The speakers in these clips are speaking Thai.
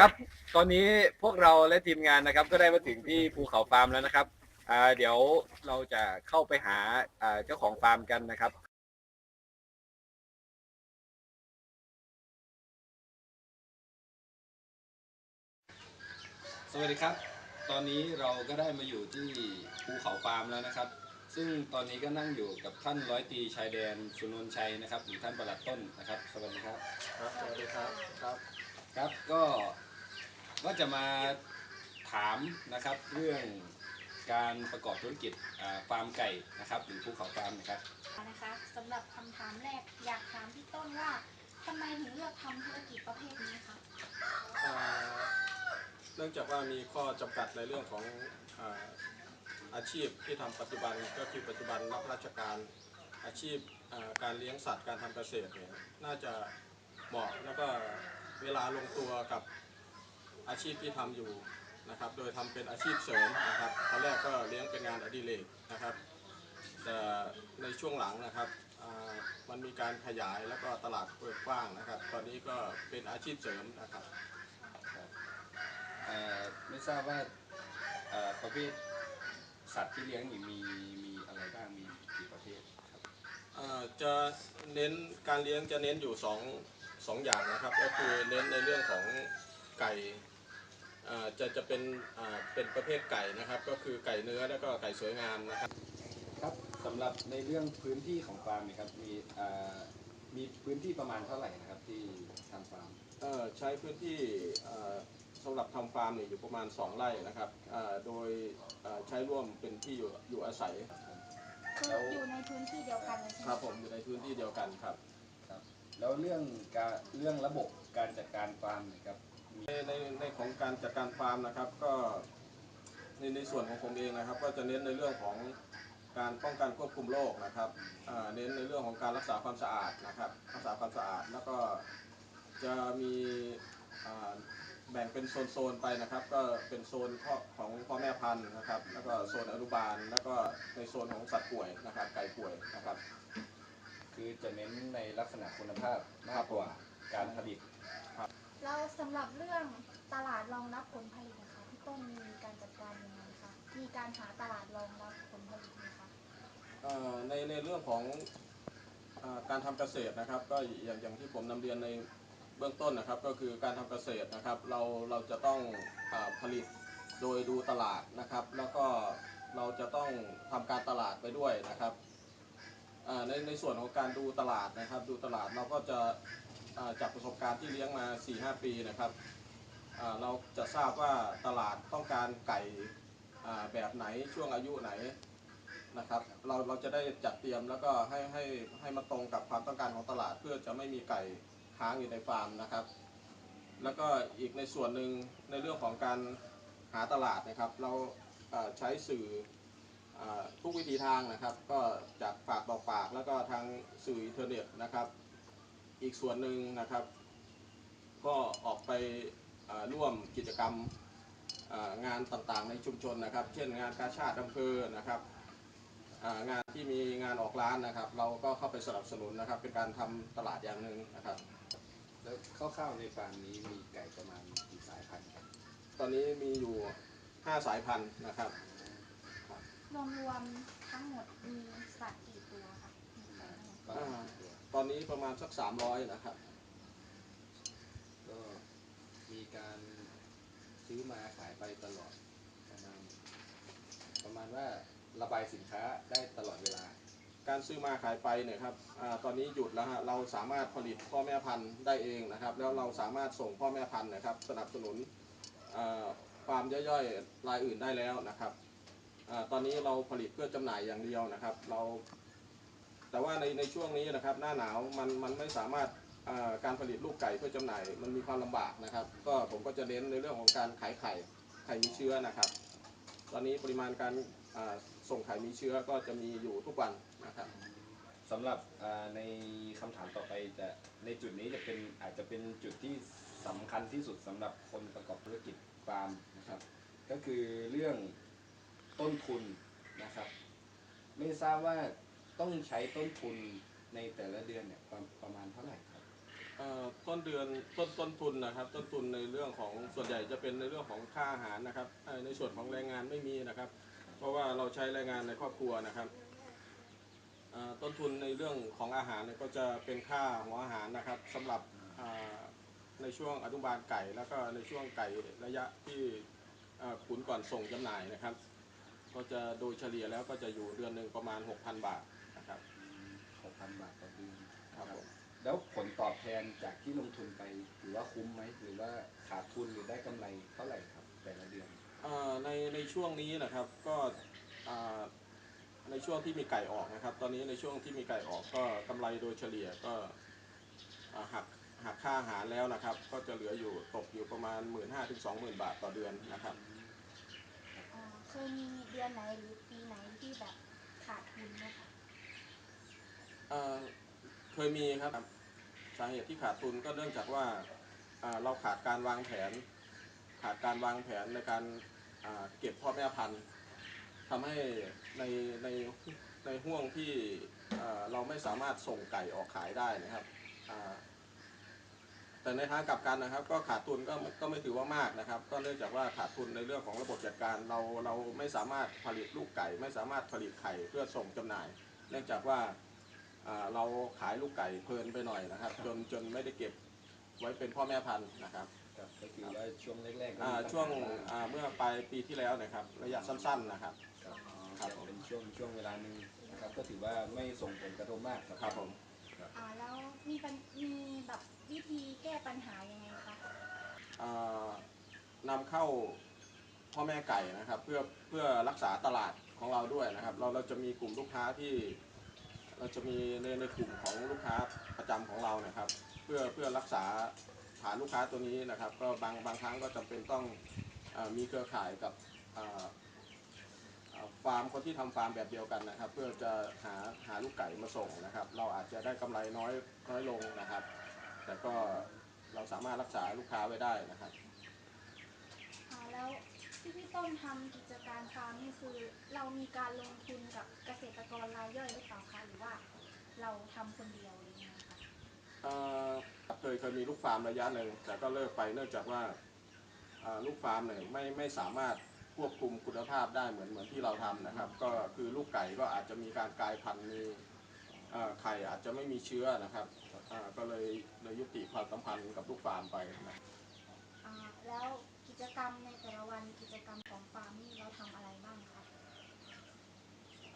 ครับ ตอนนี้พวกเราและทีมงานนะครับ ก็ได้มาถึงที่ภูเขาฟาร์มแล้วนะครับอ่าเดี๋ยวเราจะเข้าไปหาอ่าเจ้าของฟาร์มกันนะครับ สวัสดีครับ ตอนนี้เราก็ได้มาอยู่ที่ภูเขาฟาร์มแล้วนะครับ ซึ่งตอนนี้ก็นั่งอยู่กับท่านร้อยตรีชายแดนสุนนชัยนะครับหรือท่านประหลัดต้นนะครับ สวัสดีครับ ครับ สวัสดีครับ ครับ ครับก็ ก็จะมาถามนะครับเรื่องการประกอบธุรกิจอ่าฟาร์มไก่นะครับ หรือภูเขาฟาร์มนะครับนะคะสำหรับคำถามแรกอยากถามพี่ต้นว่าทำไมถึงเลือกทำธุรกิจประเภทนี้คะอ่าเนื่องจากว่ามีข้อจำกัดในเรื่องของอาอาชีพที่ทำปัจจุบันก็คือปัจจุบันรับราชการอาชีพอ่าการเลี้ยงสัตว์การทำเกษตรเนี่ยน่าจะเหมาะแล้วก็เวลาลงตัวกับ อาชีพที่ทำอยู่นะครับ โดยทำเป็นอาชีพเสริมนะครับตอนแรกก็เลี้ยงเป็นงานอดิเรกนะครับ แต่ในช่วงหลังนะครับอ่ามันมีการขยายแล้วก็ตลาดเปิดกว้างนะครับ ตอนนี้ก็เป็นอาชีพเสริมนะครับเอ่อไม่ทราบว่าเอ่อประเภทสัตว์ที่เลี้ยงนี่มีมีอะไรบ้างมีกี่ประเภทครับเอ่อจะเน้นการเลี้ยงจะเน้นอยู่สองสองอย่างนะครับ ก็คือเน้นในเรื่องของไก่เอ่อ จะจะเป็นอ่าเป็นประเภทไก่นะครับ ก็คือไก่เนื้อแล้วก็ไก่สวยงามนะครับครับสำหรับในเรื่องพื้นที่ของฟาร์มเนี่ยครับมีเอ่อมีพื้นที่ประมาณเท่าไหร่นะครับที่ทำฟาร์มเอ่อใช้พื้นที่เอ่อสำหรับทำฟาร์มเนี่ยอยู่ประมาณ 2 ไร่นะครับเอ่อโดยเอ่อใช้ร่วมเป็นที่อยู่อยู่อาศัยคืออยู่ในพื้นที่เดียวกันเลยใช่ไหมครับผมอยู่ในพื้นที่เดียวกันครับแล้วเรื่องการเรื่องระบบการจัดการฟาร์มเนะครับ ในในในของการจัดการฟาร์มนะครับ ก็ในในส่วนของผมเองนะครับ ก็จะเน้นในเรื่องของการป้องกันควบคุมโรคนะครับอ่าเน้นในเรื่องของการรักษาความสะอาดนะครับ รักษาความสะอาดแล้วก็จะมีอ่าแบ่งเป็นโซนๆไปนะครับ ก็เป็นโซนพ่อของพ่อแม่พันธุ์นะครับ แล้วก็โซนอนุบาล แล้วก็ในโซนของสัตว์ป่วยนะครับไก่ป่วยนะครับ คือจะเน้นในลักษณะคุณภาพมากกว่าการผลิต แล้วสำหรับเรื่องตลาดรองรับผลผลิตนะคะพี่ต้นมีการจัดการยังไงคะมีการหาตลาดรองรับผลผลิตไหมคะ เอ่อในในเรื่องของอาการทำเกษตรนะครับ ก็อย่างอย่างที่ผมนำเรียนในเบื้องต้นนะครับ ก็คือการทำเกษตรนะครับ เราเราจะต้องอาผลิตโดยดูตลาดนะครับ แล้วก็เราจะต้องทำการตลาดไปด้วยนะครับอ่าในในส่วนของการดูตลาดนะครับ ดูตลาดเราก็จะ จากประสบการณ์ที่เลี้ยงมา 4-5 ปีนะครับ เราจะทราบว่าตลาดต้องการไก่แบบไหนช่วงอายุไหนนะครับ เราเราจะได้จัดเตรียมแล้วก็ให้ให้ให้มาตรงกับความต้องการของตลาด เพื่อจะไม่มีไก่ค้างอยู่ในฟาร์มนะครับ แล้วก็อีกในส่วนหนึ่งในเรื่องของการหาตลาดนะครับ เราใช้สื่ออทุกวิธีทางนะครับ ก็จากปากต่อปากแล้วก็ทางสื่ออินเทอร์เน็ตนะครับ อีกส่วนหนึ่งนะครับ ก็ออกไปเอ่อร่วมกิจกรรมเอ่องานต่างๆในชุมชนนะครับ เช่นงานกาชาติอำเภอนะครับอ่างานที่มีงานออกร้านนะครับ เราก็เข้าไปสนับสนุนนะครับ เป็นการทำตลาดอย่างหนึ่งนะครับ แล้วคร่าวๆในฟาร์มนี้มีไก่ประมาณกี่สายพันธุ์ครับตอนนี้มีอยู่ 5 สายพันธุ์นะครับรวมรวมๆทั้งหมดมีสัตว์กี่ตัวคะ ตอนนี้ประมาณสัก300นะครับ ก็มีการซื้อมาขายไปตลอดประมาณประมาณว่าระบายสินค้าได้ตลอดเวลา การซื้อมาขายไปเนี่ยครับอตอนนี้หยุดแล้วฮะเราสามารถผลิตพ่อแม่พันธุ์ได้เองนะครับ แล้วเราสามารถส่งพ่อแม่พันธุ์นะครับ สนับสนุนอ่าฟาร์มย่อยๆรายอื่นได้แล้วนะครับอตอนนี้เราผลิตเพื่อจำหน่ายอย่างเดียวนะครับ เรา แต่ว่าในในช่วงนี้นะครับหน้าหนาวมันมันไม่สามารถการผลิตลูกไก่เพื่อจำหน่ายมันมีความลำบากนะครับ ก็ผมก็จะเน้นในเรื่องของการขายไข่ไข่มีเชื้อนะครับ ตอนนี้ปริมาณการส่งไข่มีเชื้อก็จะมีอยู่ทุกวันนะครับสำหรับในคำถามต่อไปจะในจุดนี้จะเป็นอาจจะเป็นจุดที่สำคัญที่สุดสำหรับคนประกอบธุรกิจฟาร์มนะครับ ก็คือเรื่องต้นทุนนะครับ ไม่ทราบว่า ต้องใช้ต้นทุนในแต่ละเดือนเนี่ยประประมาณเท่าไหร่ครับ เอ่อต้นเดือนต้นต้นทุนนะครับ ต้นทุนในเรื่องของส่วนใหญ่จะเป็นในเรื่องของค่าอาหารนะครับเอ่อในส่วนของแรงงานไม่มีนะครับ เพราะว่าเราใช้แรงงานในครอบครัวนะครับเอ่อต้นทุนในเรื่องของอาหารเนี่ยก็จะเป็นค่าหัวอาหารนะครับสำหรับอ่าในช่วงอนุบาลไก่แล้วก็ในช่วงไก่ระยะที่อ่อขุนก่อนส่งจำหน่ายนะครับ ก็จะโดยเฉลี่ยแล้วก็จะอยู่เดือนหนึ่งประมาณ 6,000 บาท พันบาทต่อเดือนครับผมแล้วผลตอบแทนจากที่ลงทุนไปถือว่าคุ้มไหมหรือว่าขาดทุนหรือได้กำไรเท่าไหร่ครับ แต่ละเดือนเอ่อในในช่วงนี้นะครับก็อ่าในช่วงที่มีไก่ออกนะครับ ตอนนี้ในช่วงที่มีไก่ออกก็กำไรโดยเฉลี่ยก็อ่าหักหักค่าอาหารแล้วนะครับ ก็จะเหลืออยู่ตกอยู่ประมาณ 1 5ื่นถึงสองหมื่นบาทต่อเดือนนะครับ อ่าเคยมีเดือนไหนหรือปีไหนที่แบบขาดทุนไหมคะ เอ่อเคยมีครับ สาเหตุที่ขาดทุนก็เนื่องจากว่าอ่าเราขาดการวางแผน ขาดการวางแผนในการอ่าเก็บพ่อแม่พันธุ์ทำให้ในในในห่วงที่เอ่อเราไม่สามารถส่งไก่ออกขายได้นะครับอ่าแต่ในทางกลับกันนะครับ ก็ขาดทุนก็ก็ไม่ถือว่ามากนะครับ ก็เนื่องจากว่าขาดทุนในเรื่องของระบบจัดการเราเราไม่สามารถผลิตลูกไก่ ไม่สามารถผลิตไข่เพื่อส่งจำหน่าย เนื่องจากว่า เราขายลูกไก่เพลินไปหน่อยนะครับ จนจนไม่ได้เก็บไว้เป็นพ่อแม่พันธุ์นะครับครับก็คือว่าช่วงแรกๆก็อ่ามีปัญหาช่วงบ้าอ่าเมื่อปลายปีที่แล้วนะครับ ระยะสั้นๆนะครับ ครับอ๋อครับแต่เป็นช่วงช่วงเวลาหนึ่งนะครับก็ถือว่าไม่ส่งผลกระทบมากครับผม อ่าแล้วมีปัญมีแบบวิธีแก้ปัญหายังไงคะอ่านำเข้าพ่อแม่ไก่นะครับ เพื่อเพื่อรักษาตลาดของเราด้วยนะครับ เราเราจะมีกลุ่มลูกค้าที่ เราจะมีในในกลุ่มของลูกค้าประจำของเรานะครับ เพื่อเพื่อรักษาฐานลูกค้าตัวนี้นะครับ ก็บางบางครั้งก็จำเป็นต้องอมีเครือข่ายกับฟาร์มคนที่ทำฟาร์มแบบเดียวกันนะครับ เพื่อจะหาหาลูกไก่มาส่งนะครับ เราอาจจะได้กำไรน้อยน้อยลงนะครับ แต่ก็เราสามารถรักษาลูกค้าไว้ได้นะครับอ่าแล้ว ที่พี่ต้นทำกิจการฟาร์มนี่คือ เรามีการลงทุนกับเกษตรกรรายย่อยหรือเปล่าคะหรือว่า เราทำคนเดียวหรือยังไงคะเอ่อเคยเคยมีลูกฟาร์มระยะหนึ่งแต่ก็เลิกไปเนื่องจากว่าเอ่อลูกฟาร์มเนี่ยไม่ไม่สามารถควบคุมคุณภาพได้เหมือนเหมือนที่เราทำนะครับ ก็คือลูกไก่ก็อาจจะมีการกลายพันธุ์มีเอ่อไข่อาจจะไม่มีเชื้อนะครับอ่าก็เลยเลยยุติความสัมพันธ์กับลูกฟาร์มไปนะ อ่าแล้วกิ จกรรมในแต่ละวันกิจกรรมของฟาร์มนี่เราทำอะไรบ้างคะ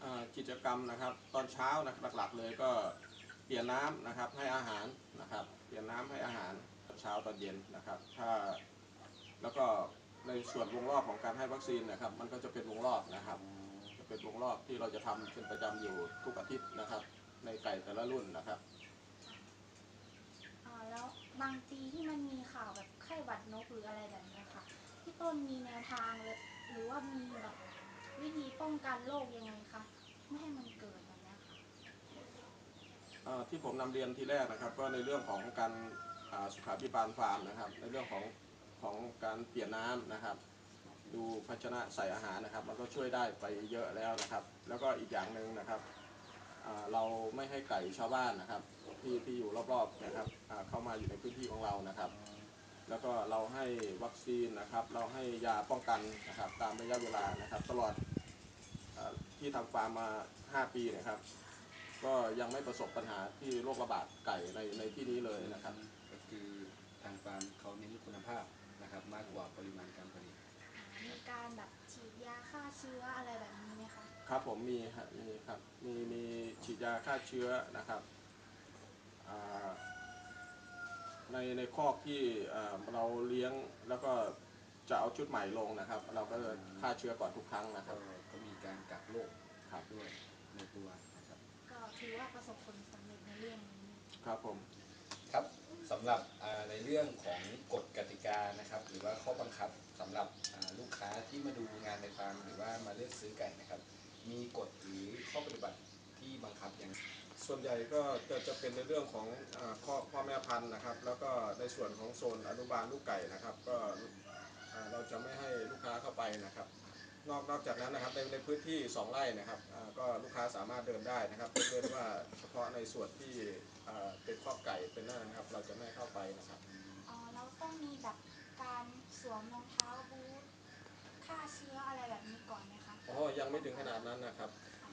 อ่ากิจกรรมนะครับ ตอนเช้านะครับหลักๆ เลยก็เปลี่ยนน้ำนะครับให้อาหารนะครับ เปลี่ยนน้ำให้อาหารเช้าตอนเย็นนะครับ ถ้าแล้วก็ในส่วนวงรอบของการให้วัคซีนนะครับ มันก็จะเป็นวงรอบนะครับ จะเป็นวงรอบที่เราจะทำเป็นประจำอยู่ทุกอาทิตย์นะครับ ในไก่แต่ละรุ่นนะครับอ่าแล้วบางปีที่มันมีข่าวแบบไข้หวัดนกหรืออะไรแบบเนี้ยค่ะพี่ ต้นมีแนวทางเลยหรือว่ามีแบบวิธีป้องกันโรคยังไงคะไม่ให้มันเกิดแบบนี้ค่ะที่ผมนำเรียนทีแรกนะครับ ก็ในเรื่องของการสุขาภิบาลฟาร์มนะครับ ในเรื่องของของการเปลี่ยนน้ำนะครับ ดูภาชนะใส่อาหารนะครับ มันก็ช่วยได้ไปเยอะแล้วนะครับ แล้วก็อีกอย่างหนึ่งนะครับเราไม่ให้ไก่ชาวบ้านนะครับ ที่ที่อยู่รอบๆนะครับเข้ามาอยู่ในพื้นที่ของเรานะครับ แล้วก็เราให้วัคซีนนะครับ เราให้ยาป้องกันนะครับตามระยะเวลานะครับ ตลอดอาที่ทำฟาร์มมา 5 ปีนะครับ ก็ยังไม่ประสบปัญหาที่โรคระบาดไก่ในในที่นี้เลยนะครับ ก็คือทางฟาร์มเขาเน้นคุณภาพนะครับมากกว่าปริมาณการผลิตอ่ามีการแบบฉีดยาฆ่าเชื้ออะไรแบบนี้ไหมคะครับผมมีฮะมีครับมีมีฉีดยาฆ่าเชื้อนะครับอ่า ในในคอกที่อ่าเราเลี้ยงแล้วก็จะเอาชุดใหม่ลงนะครับ เราก็จะฆ่าเชื้อก่อนทุกครั้งนะคก็รับ ก็มีการกักโรคครับด้วยในตัวนะครับก็ถือว่าประสบผลสำเร็จในเรื่องนี้ครับผมครับสำหรับอ่าในเรื่องของกฎกติกานะครับ หรือว่าข้อบังคับสำหรับอ่าลูกค้าที่มาดูงานในฟาร์มหรือว่ามาเลือกซื้อไก่นะครับ มีกฎหรือข้อปฏิบัติที่บังคับอย่าง ส่วนใหญ่ก็จะจะเป็นในเรื่องของอาพ่อพ่อแม่พันธุ์นะครับ แล้วก็ในส่วนของโซนอนุบาลลูกไก่นะครับ ก็อ่าเราจะไม่ให้ลูกค้าเข้าไปนะครับ นอกนอกจากนั้นนะครับในในพื้นที่ 2 ไร่นะครับอ่าก็ลูกค้าสามารถเดินได้นะครับยกเว้นว่าเฉพาะาะในส่วนที่อ่าเป็นครอบไก่เป็นนั่นนะครับ เราจะไม่เข้าไปนะครับ อ๋อแล้วต้องมีแบบการสวมรองเท้าบูทฆ่าเชื้ออะไรแบบนี้ก่อนไหมคะอ๋อ ยังไม่ถึงขนาดนั้นนะครับ อ๋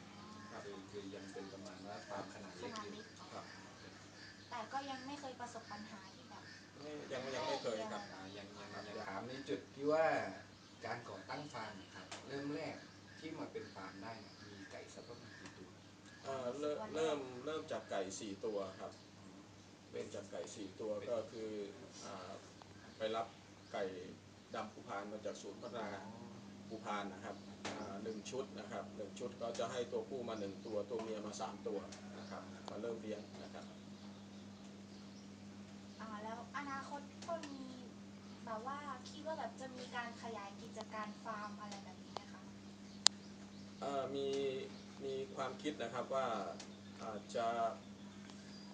อ คือคือยังเป็นประมาณว่าฟาร์ม ไม่เคยประสบปัญหาที่แบบไม่ยังยังไม่เคยครับอ่ายังยังยังถามในจุดที่ว่าการก่อตั้งฟาร์มนะครับ เริ่มแรกที่มาเป็นฟาร์มได้เนี่ยมีไก่สักประมาณกี่ตัว เอ่อเริ่มเริ่มเริ่มจากไก่สี่ตัวครับ เริ่มจากไก่สี่ตัวก็คืออ่าไปรับไก่ดำภูพานมาจากศูนย์พัฒนาภูพานนะครับอ่าหนึ่งชุดนะครับหนึ่งชุดก็จะให้ตัวผู้มาหนึ่งตัวตัวเมียมาสามตัวนะครับมาเริ่มเลี้ยงนะครับ อ่าแล้วอนาคตต้นมีแบบ ว่าคิดว่าแบบจะมีการขยายกิจการฟาร์มอะไรแบบนี้ไหมคะเอ่อมีมีความคิดนะครับว่าอาจจะ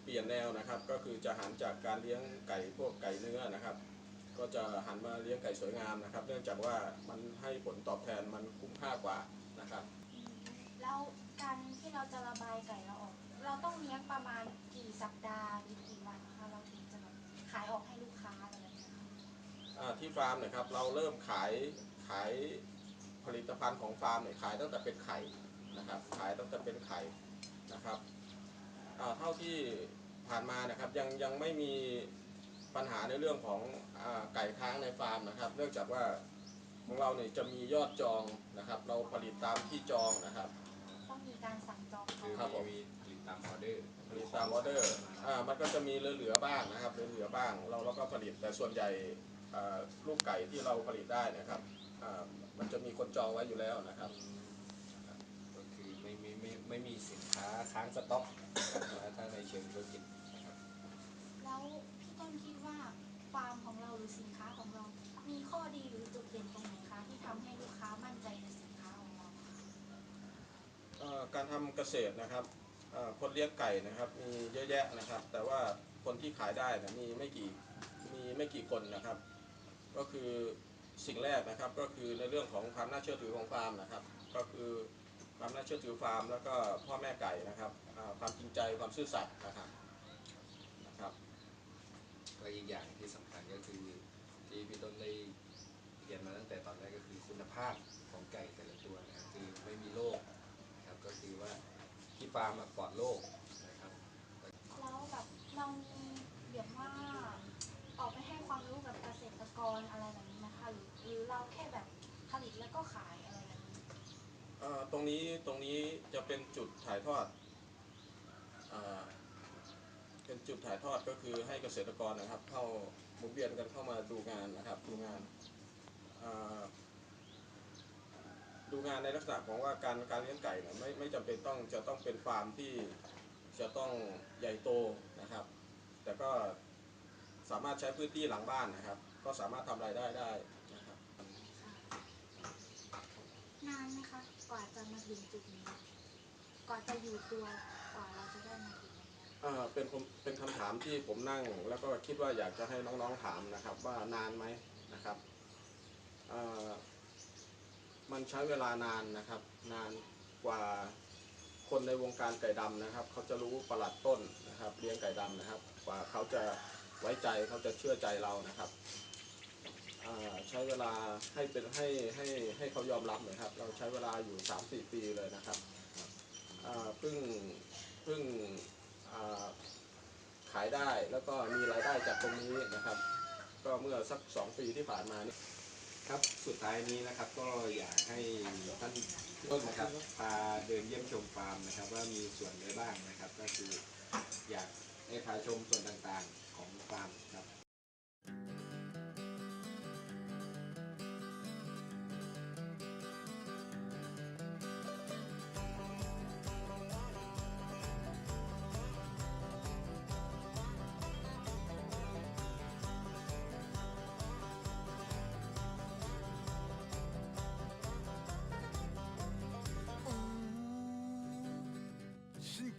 เปลี่ยนแนวนะครับ ก็คือจะหันจากการเลี้ยงไก่พวกไก่เนื้อนะครับ ก็จะหันมาเลี้ยงไก่สวยงามนะครับ เนื่องจากว่ามันให้ผลตอบแทนมันคุ้มค่ากว่านะครับอืมแล้วการที่เราจะระบายไก่เราออก เราต้องเลี้ยงประมาณกี่สัปดาห์ ที่ฟาร์มเนะครับเราเริ่มขายขายผลิตภัณฑ์ของฟาร์มเนี่ยขายตั้งแต่เป็นไข่นะครับขายตั้งแต่เป็นไข่นะครับอ่าเท่าที่ผ่านมานะครับยังยังไม่มีปัญหาในเรื่องของอาไก่ค้างในฟาร์มนะครับ เนื่องจากว่าของเราเนี่ยจะมียอดจองนะครับ เราผลิตตามที่จองนะครับต้องมีการสั่งจองคือครับผมมีผลิตตามออเดอร์ผลิตตามออเดอร์อ่ามันก็จะมีเหลือๆบ้างนะครับเหลือๆบ้าง เราเราก็ผลิตแต่ส่วนใหญ่อ่า ลูกไก่ที่เราผลิตได้นะครับอ่ามันจะมีคนจองไว้อยู่แล้วนะครับก็คือไม่ไม่ไม่ไม่มีสินค้าค้างสต็อกนะครับถ้าในเชิงธุรกิจนะครับแล้วพี่ต้นคิดว่าฟาร์มของเราหรือสินค้าของเรา มีข้อดีหรือจุดเด่นตรงไหนคะที่ทำให้ลูกค้ามั่นใจในสินค้าของเราอะคะเอ่อการทำเกษตรนะครับเอ่อคนเลี้ยงไก่นะครับ มีเยอะแยะนะครับ แต่ว่าคนที่ขายได้นะมีไม่กี่มีไม่กี่คนนะครับ ก็คือสิ่งแรกนะครับก็คือในเรื่องของความน่าเชื่อถือของฟาร์มนะครับ ก็คือความน่าเชื่อถือฟาร์ม แล้วก็พ่อแม่ไก่นะครับอ่าความจริงใจความซื่อสัตย์นะครับนะครับก็อีกอย่างที่สำคัญก็คือที่พี่ต้นได้เรียนมาตั้งแต่ตอนแรกก็คือคุณภาพของไก่แต่ละตัวนะครับคือไม่มีโรคนะครับก็คือว่าที่ฟาร์มอะปลอดโรคนะครับแล้วแบบเรามีแบบว่าออกไปให้ความรู้กับเกษตรกรอะไรแบบนี้นะคะ หรือเราแค่แบบผลิตแล้วก็ขายอะไรแบบนี้อ่อตรงนี้ตรงนี้จะเป็นจุดถ่ายทอดเอ่อเป็นจุดถ่ายทอดก็คือให้เกษตรกรนะครับ เข้าหมุนเวียนกันเข้ามาดูงานนะครับ ดูงานอ่อดูงานในลักษณะของว่าการการเลี้ยงไก่เนี่ยไม่ไม่จำเป็นต้องจะต้องเป็นฟาร์มที่จะต้องใหญ่โตนะครับ แต่ก็สามารถใช้พื้นที่หลังบ้านนะครับ ก็สามารถทำรายได้ได้ นานไหมคะ กว่าจะมาถึงจุดนี้ กว่าจะอยู่ตัว กว่าเราจะได้มาถึงวันเนี้เอ่อเป็นผมเป็นคำถามที่ผมนั่ง แล้วก็คิดว่าอยากจะให้น้องๆถามนะครับ ว่านานไหมนะครับเอ่อมันใช้เวลานานนะครับ นานกว่าคนในวงการไก่ดำนะครับ เขาจะรู้ประหลัดต้นนะครับเลี้ยงไก่ดำนะครับ กว่าเขาจะไว้ใจเขาจะเชื่อใจเรานะครับ ใช้เวลาให้เป็นให้ให้ให้เขายอมรับนะครับ เราใช้เวลาอยู่ 3-4 ปีเลยนะครับเพิ่งเพิ่งขายได้แล้วก็มีรายได้จากตรงนี้นะครับ ก็เมื่อสักสองปีที่ผ่านมานี่ครับสุดท้ายนี้นะครับก็อยากให้ท่านต้นนะครับพาเดินเยี่ยมชมฟาร์มนะครับ ว่ามีส่วนอะไรบ้างนะครับ ก็คืออยากให้พาชมส่วนต่างๆของฟาร์มครับ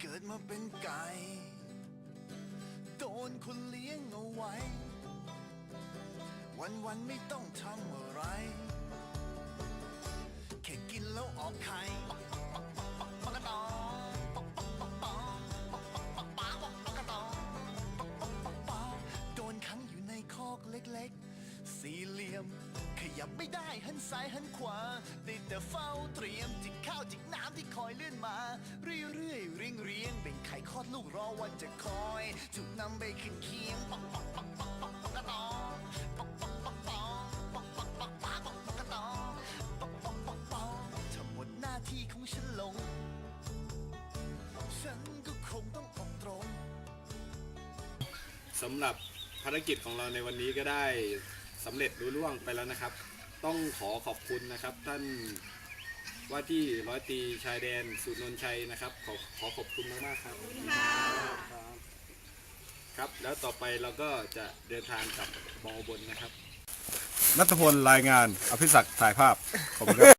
เกิดมาเป็นไก่ โดนคนเลี้ยงเอาไว้ วันวันไม่ต้องทำอะไร แค่กินแล้วออกไข่โดนขังอยู่ในคอกเล็กๆ สี่เหลี่ยม ยับไม่ได้หันซ้ายหันขวาได้แต่เฝ้าเตรียมจิกข้าวจิกน้ำที่คอยเลื่อนมา เรื่อยๆเรียงเรียงเบ่งไข่คลอดลูกรอวันจะคอยถูกนำไปขึ้นเคียงปักปักปักปักปักปักกระตองปักปักปักปักปักปักปักปักปักปักกระตองปักปักปักปักถ้าหมดหน้าที่ของฉันลง ฉันก็คงต้องออกตรงสำหรับภารกิจของเราในวันนี้ก็ได้ สำเร็จรุ่ล่วงไปแล้วนะครับ ต้องขอขอบคุณนะครับ ท่านว่าที่ร้อยตรีชายแดนสุนนท์ชัยนะครับ ขอขอขอบคุณมากๆครับครับครับ แล้วต่อไปเราก็จะเดินทางกลับมอบนนะครับ นัทพลรายงาน อภิศักดิ์ถ่ายภาพ ขอบคุณครับ